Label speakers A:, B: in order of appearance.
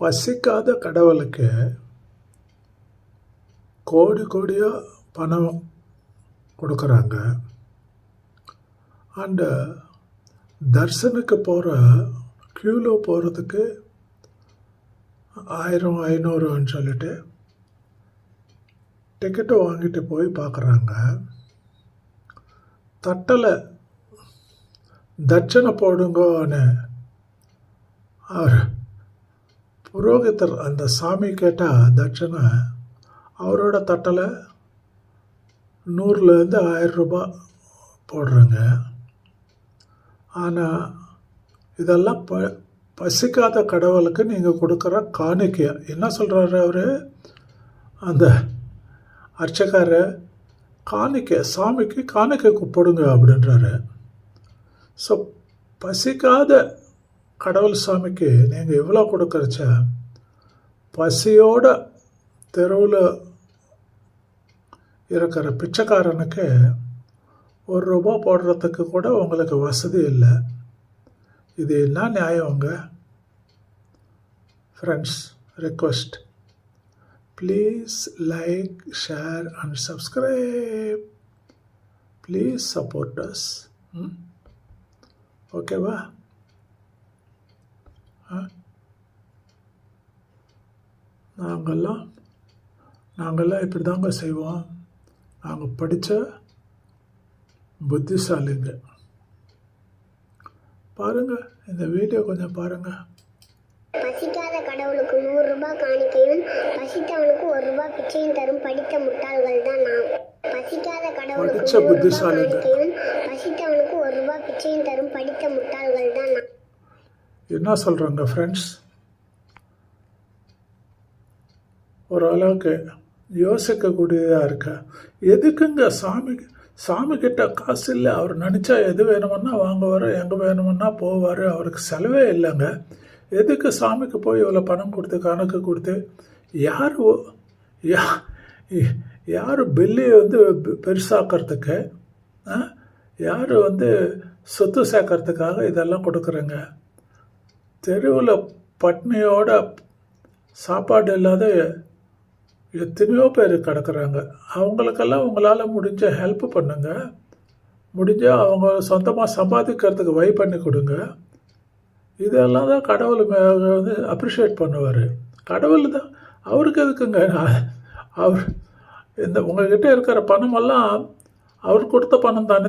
A: பசிக்காத கடவுளுக்கு கோடி கோடியாக பணம் கொடுக்குறாங்க. அண்டு தர்சனுக்கு போகிற க்யூவில் போகிறதுக்கு ஆயிரம் ஐநூறுன்னு சொல்லிட்டு டிக்கெட்டை வாங்கிட்டு போய் பார்க்குறாங்க தட்டலை தட்சணை போடுங்கன்னு அவர் புரோகிதர் அந்த சாமி கேட்டால் தட்சணை அவரோட தட்டலை நூறுலேருந்து ஆயிரம் ரூபாய் போடுறாங்க. ஆனால் இதெல்லாம் ப பசிக்காத கடவுளுக்கு நீங்கள் கொடுக்குற காணிக்கை. என்ன சொல்கிறாரு அவர்? அந்த அர்ச்சக்காரர் காணிக்கை சாமிக்கு காணிக்கை கொடுங்க அப்படின்றாரு. ஸோ பசிக்காத கடவுள் சாமிக்கு நீங்கள் எவ்வளோ கொடுக்குறச்ச பசியோட தெருவில் இருக்கிற பிச்சைக்காரனுக்கு ஒரு ரூபா போடுறதுக்கு கூட உங்களுக்கு வசதி இல்லை. இது என்ன நியாயங்க friends request please like share and subscribe please support us ஓகேவா நாங்கள்லாம் நாங்கள்லாம் இப்படி தாங்க செய்வோம். நாங்கள் படித்த புத்திசாலிங்க. பாருங்கள் இந்த வீடியோ கொஞ்சம் பாருங்கள்
B: பசிக்காத கடவுளுக்கு நூறு ரூபாய் காணிக்கையும் பசித்தவனுக்கு ஒரு ரூபாய் பிச்சையும் தரும் படித்த முட்டாள்கள் தான் நாம். பசிக்காத கடவுளுக்கு
A: படிச்ச
B: நூறு ரூபாய்
A: புத்திசாலிங்க.
B: காணிக்கையும் பசித்தவனுக்கு ஒரு ரூபாய் பிச்சையும் தரும் படித்த முட்டாள்கள் தான் நாம்.
A: என்ன சொல்கிறாங்க ஃப்ரெண்ட்ஸ் ஓரளவுக்கு யோசிக்கக்கூடியதாக இருக்கா? எதுக்குங்க சாமி சாமி கிட்ட காசு இல்லை அவர் நினச்சா எது வேணுமுன்னா வாங்குவார் எங்கே வேணுமுன்னா போவார் அவருக்கு செலவே இல்லைங்க. எதுக்கு சாமிக்கு போய் இவ்வளோ பணம் கொடுத்து கணக்கு கொடுத்து? யார் ஓ- யா யார் பில்லை வந்து பெருசாக்கிறதுக்கு யார் வந்து சொத்து சேர்க்கறதுக்காக இதெல்லாம் கொடுக்குறேங்க? தெருவில் பட்னியோட சாப்பாடு இல்லாத எத்தனையோ பேர் கிடக்குறாங்க. அவங்களுக்கெல்லாம் உங்களால் முடிஞ்ச ஹெல்ப் பண்ணுங்க. முடிஞ்சால் அவங்க சொந்தமாக சம்பாதிக்கிறதுக்கு வை பண்ணி கொடுங்க. இதெல்லாம் தான் கடவுள் மே- வந்து அப்ரிஷியேட் பண்ணுவார். கடவுள் தான். அவருக்கு எதுக்குங்க? அவர் இந்த உங்ககிட்ட இருக்கிற பணமெல்லாம் அவர் கொடுத்த பணம் தானே